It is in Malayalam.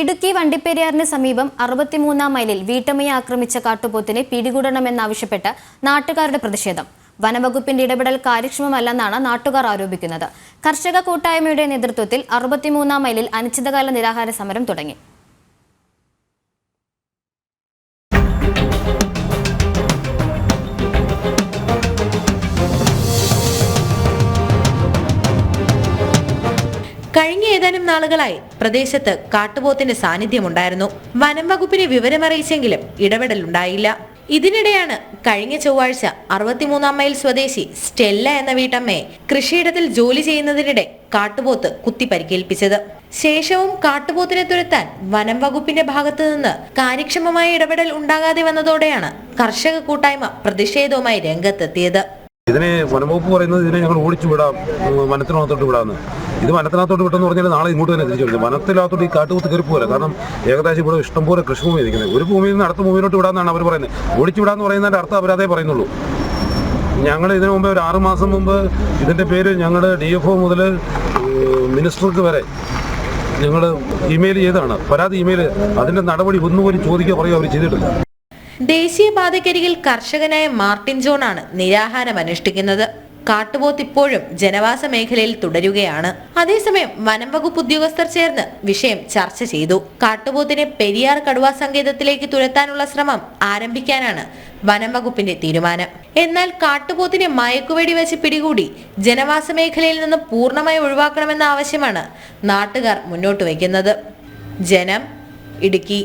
ഇടുക്കി വണ്ടിപ്പെരിയാറിന് സമീപം അറുപത്തിമൂന്നാം മൈലിൽ വീട്ടമ്മയെ ആക്രമിച്ച കാട്ടുപോത്തിനെ പിടികൂടണമെന്നാവശ്യപ്പെട്ട് നാട്ടുകാരുടെ പ്രതിഷേധം. വനവകുപ്പിന്റെ ഇടപെടൽ കാര്യക്ഷമമല്ലെന്നാണ് നാട്ടുകാർ ആരോപിക്കുന്നത്. കർഷക കൂട്ടായ്മയുടെ നേതൃത്വത്തിൽ അറുപത്തിമൂന്നാം മൈലിൽ അനിശ്ചിതകാല നിരാഹാര സമരം തുടങ്ങി. ഏതാനും നാളുകളായി പ്രദേശത്ത് കാട്ടുപോത്തിന്റെ സാന്നിധ്യമുണ്ടായിരുന്നു. വനം വകുപ്പിനെ വിവരമറിയിച്ചെങ്കിലും ഇടപെടലുണ്ടായില്ല. ഇതിനിടെയാണ് കഴിഞ്ഞ ചൊവ്വാഴ്ച അറുപത്തിമൂന്നാം മൈൽ സ്വദേശി സ്റ്റെല്ല എന്ന വീട്ടമ്മയെ കൃഷിയിടത്തിൽ ജോലി ചെയ്യുന്നതിനിടെ കാട്ടുപോത്ത് കുത്തി പരിക്കേൽപ്പിച്ചത് ശേഷവും കാട്ടുപോത്തിനെ തുരത്താൻ വനം വകുപ്പിന്റെ ഭാഗത്തു നിന്ന് കാര്യക്ഷമമായ ഇടപെടൽ ഉണ്ടാകാതെ വന്നതോടെയാണ് കർഷക കൂട്ടായ്മ പ്രതിഷേധവുമായി രംഗത്തെത്തിയത്. ഇതിനെ വനംവകുപ്പ് പറയുന്നത് ഇതിനെ ഞങ്ങൾ ഓടിച്ചു വിടാം വനത്തിനകത്തോട്ട് വിടാമെന്ന്. ഇത് വനത്തിനകത്തോട്ട് വിട്ടെന്ന് പറഞ്ഞാൽ നാളെ ഇങ്ങോട്ട് തന്നെ തിരിച്ചു വിടുന്നത് വനത്തിനകത്തോട്ട് ഈ കാട്ടുകുത്ത് കയറി പോലെ കാരണം ഏകദേശം ഇവിടെ ഇഷ്ടംപോലെ കൃഷിഭൂമി ഇരിക്കുന്നത്. ഒരു ഭൂമിയിൽ നിന്ന് അടുത്ത ഭൂമിയിലോട്ട് വിടാമെന്നാണ് അവർ പറയുന്നത്. ഓടിച്ചു വിടാന്ന് പറയുന്നതിന്റെ അർത്ഥം അവരതേ പറയുന്നുള്ളൂ. ഞങ്ങൾ ഇതിനു മുമ്പ് ഒരു ആറുമാസം മുമ്പ് ഇതിന്റെ പേര് ഞങ്ങൾ ഡി എഫ് ഒ മുതൽ മിനിസ്റ്റർക്ക് വരെ ഞങ്ങൾ ഇമെയിൽ ചെയ്തതാണ്. പരാതി ഇമെയിൽ അതിന്റെ നടപടി ഒന്നുപോലും ചോദിക്കുക പറയുക അവർ ചെയ്തിട്ടില്ല. ദേശീയപാതക്കരികിൽ കർഷകനായ മാർട്ടിൻ ജോൺ ആണ് നിരാഹാരം അനുഷ്ഠിക്കുന്നത്. കാട്ടുപോത്ത് ഇപ്പോഴും ജനവാസ മേഖലയിൽ തുടരുകയാണ്. അതേസമയം വനം വകുപ്പ് ഉദ്യോഗസ്ഥർ ചേർന്ന് വിഷയം ചർച്ച ചെയ്തു. കാട്ടുപോത്തിനെ പെരിയാർ കടുവാ സങ്കേതത്തിലേക്ക് തുരത്താനുള്ള ശ്രമം ആരംഭിക്കാനാണ് വനം വകുപ്പിന്റെ തീരുമാനം. എന്നാൽ കാട്ടുപോത്തിനെ മയക്കുവെടി വെച്ച് പിടികൂടി ജനവാസ മേഖലയിൽ നിന്ന് പൂർണമായി ഒഴിവാക്കണമെന്ന ആവശ്യമാണ് നാട്ടുകാർ മുന്നോട്ട് വയ്ക്കുന്നത്. ജനം ഇടുക്കി.